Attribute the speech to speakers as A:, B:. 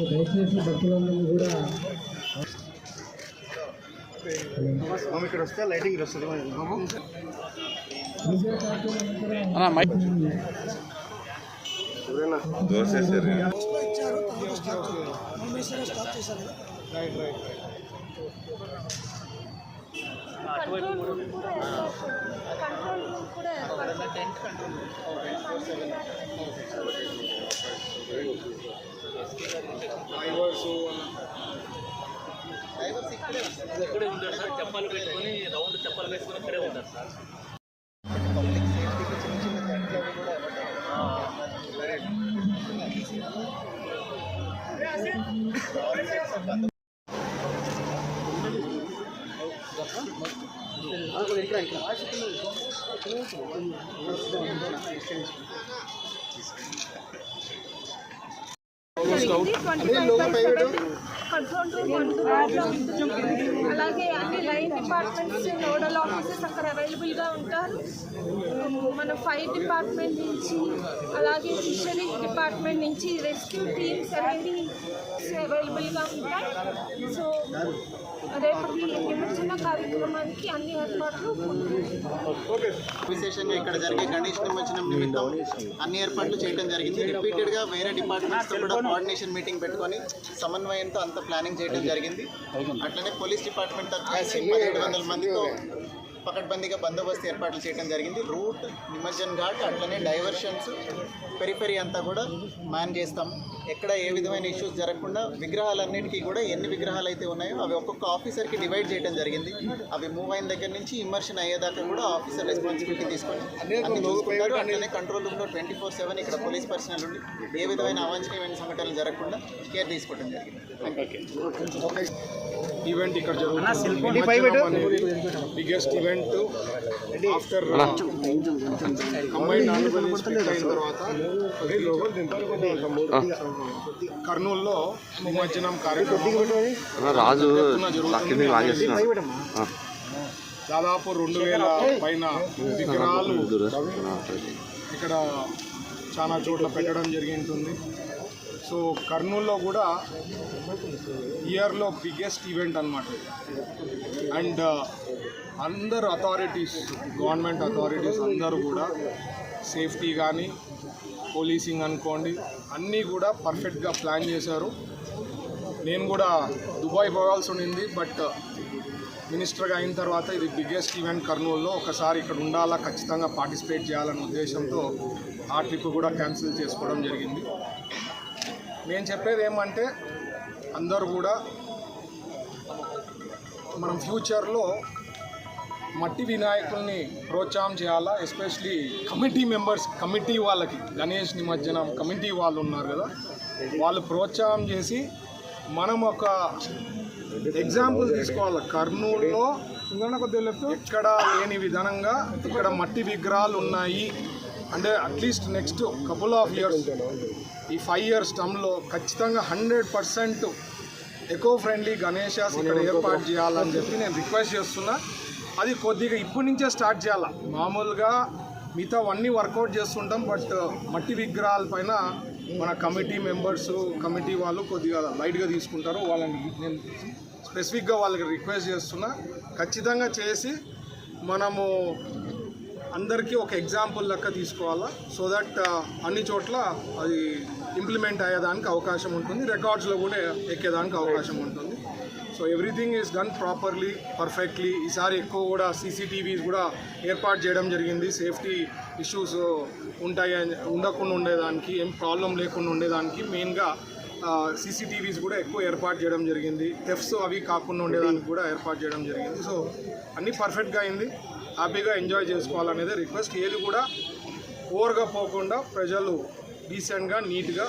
A: దయచేసి భక్తులందరూ కూడా
B: ఇక్కడ వస్తే లైటింగ్ వస్తుంది.
C: కంట్రోల్ రూమ్ కూడా ఏర్పాటు- కంట్రోల్ రూమ్ కూడా
D: ఇక్కడే ఉంటారు సార్ చెప్పాలు పెట్టుకొని రౌండ్ చెప్పాలు వేసుకొని ఇక్కడే ఉంటారు సార్.
C: కంట్రోల్ రూమ్ అందుబాటులో ఉంటుంది అలాగే అన్ని లైన్ డిపార్ట్మెంట్స్ నోడల్ ఆఫీసర్స్ అక్కడ అవైలబుల్గా ఉంటారు మన ఫైర్ డిపార్ట్మెంట్ నుంచి అలాగే ఫిషరీ డిపార్ట్మెంట్ నుంచి రెస్క్యూ టీమ్స్ అనేది అవైలబుల్గా ఉంటాయి సో రేపటి నిమజ్జన కార్యక్రమానికి అన్ని ఏర్పాట్లు పూర్తి
E: విశేషంగా ఇక్కడ జరిగే గణేష్ నిమజ్జనం నిమిత్తం అన్ని ఏర్పాట్లు చేయడం జరిగింది. రిపీటెడ్గా వేరే డిపార్ట్మెంట్స్తో కూడా కోఆర్డినేషన్ మీటింగ్ పెట్టుకొని సమన్వయంతో అంత ప్లానింగ్ చేయడం జరిగింది. అట్లనే పోలీస్ డిపార్ట్మెంట్ తరఫు పదిహేడు వందల మందితో పకడ్బందీగా బందోబస్తు ఏర్పాట్లు చేయడం జరిగింది. రూట్ నిమజ్జన్ ఘాట్ అట్లనే డైవర్షన్స్ పెరిఫెరీ అంతా కూడా మ్యాన్ చేస్తాం. ఎక్కడ ఏ విధమైన ఇష్యూస్ జరగకుండా విగ్రహాలన్నిటికీ కూడా ఎన్ని విగ్రహాలు అయితే ఉన్నాయో అవి ఒక్కొక్క ఆఫీసర్కి డివైడ్ చేయడం జరిగింది. అవి మూవ్ అయిన దగ్గర నుంచి ఇమ్మర్షన్ అయ్యేదాకా కూడా ఆఫీసర్ రెస్పాన్సిబిలిటీ తీసుకొని అన్ని చూసుకుంటారు. అట్లనే కంట్రోల్ రూమ్లో ట్వంటీ ఫోర్ సెవెన్ ఇక్కడ పోలీస్ పర్సనల్ ఉండి ఏ విధమైన అవాంఛనీయమైన సంఘటనలు జరగకుండా కేర్ తీసుకోవడం జరిగింది.
F: ఈవెంట్ ఇక్కడ జరుగుతుంది. Biggest event after combine Andhra Pradesh split అయిన తర్వాత కర్నూలులో నిమజ్జనం
G: రాజు
F: దాదాపు రెండు వేల పైన విగ్రహాలు ఇక్కడ చాలా చోట్ల పెట్టడం జరిగింటుంది. సో కర్నూలులో కూడా ఇయర్లో బిగ్గెస్ట్ ఈవెంట్ అనమాట అండ్ అందరు అథారిటీస్ గవర్నమెంట్ అథారిటీస్ అందరూ కూడా సేఫ్టీ కానీ పోలీసింగ్ అనుకోండి అన్నీ కూడా పర్ఫెక్ట్గా ప్లాన్ చేశారు. నేను కూడా దుబాయ్ పోవాల్సి ఉండింది బట్ మినిస్టర్గా uh, అయిన తర్వాత ఇది బిగ్గెస్ట్ ఈవెంట్ కర్నూలులో ఒకసారి ఇక్కడ ఉండాలా ఖచ్చితంగా పార్టిసిపేట్ చేయాలనే ఉద్దేశంతో ఆ ట్రిప్ కూడా క్యాన్సిల్ చేసుకోవడం జరిగింది. నేను చెప్పేది ఏమంటే అందరూ కూడా మనం ఫ్యూచర్లో మట్టి వినాయకుల్ని ప్రోత్సాహం చేయాలా? ఎస్పెషలీ కమిటీ మెంబర్స్ కమిటీ వాళ్ళకి. గణేష్ నిమజ్జనం కమిటీ వాళ్ళు ఉన్నారు కదా. వాళ్ళు ప్రోత్సాహం చేసి మనం ఒక ఎగ్జాంపుల్ తీసుకోవాలి? కర్నూలులో ఇక్కడ లేని విధానంగా ఇక్కడ మట్టి విగ్రహాలు ఉన్నాయి. అంటే at least next couple of years ఈ ఫైవ్ ఇయర్స్ టర్మ్లో ఖచ్చితంగా hundred percent eco friendly Ganeshas ఇక్కడ ఏర్పాటు చేయాలని చెప్పి నేను రిక్వెస్ట్ చేస్తున్నా. అది కొద్దిగా ఇప్పటి నుంచే స్టార్ట్ చేయాలి. మామూలుగా మిగతా అన్నీ వర్కౌట్ చేస్తుంటాం బట్ మట్టి విగ్రహాల పైన మన కమిటీ మెంబర్స్ కమిటీ వాళ్ళు కొద్దిగా లైట్గా తీసుకుంటారు. వాళ్ళని నేను స్పెసిఫిక్గా వాళ్ళకి రిక్వెస్ట్ చేస్తున్నా. ఖచ్చితంగా చేసి మనము అందరికీ ఒక ఎగ్జాంపుల్ లెక్క తీసుకోవాలా? సో దట్ అన్ని చోట్ల అది ఇంప్లిమెంట్ అయ్యేదానికి అవకాశం ఉంటుంది. రికార్డ్స్లో కూడా ఎక్కేదానికి అవకాశం ఉంటుంది. So everything is done properly perfectly ఈసారి ఎక్కువ కూడా సీసీటీవీస్ కూడా ఏర్పాటు చేయడం జరిగింది. సేఫ్టీ ఇష్యూస్ ఉంటాయి ఉండకుండా ఉండేదానికి ఏం ప్రాబ్లం లేకుండా ఉండేదానికి మెయిన్గా సీసీటీవీస్ కూడా ఎక్కువ ఏర్పాటు చేయడం జరిగింది. టెఫ్స్ అవి కాకుండా ఉండేదానికి కూడా ఏర్పాటు చేయడం జరిగింది. సో అన్నీ పర్ఫెక్ట్గా అయింది. హ్యాపీగా ఎంజాయ్ చేసుకోవాలనేది రిక్వెస్ట్ ఏది కూడా ఓవర్గా పోకుండా ప్రజలు డీసెంట్గా నీట్గా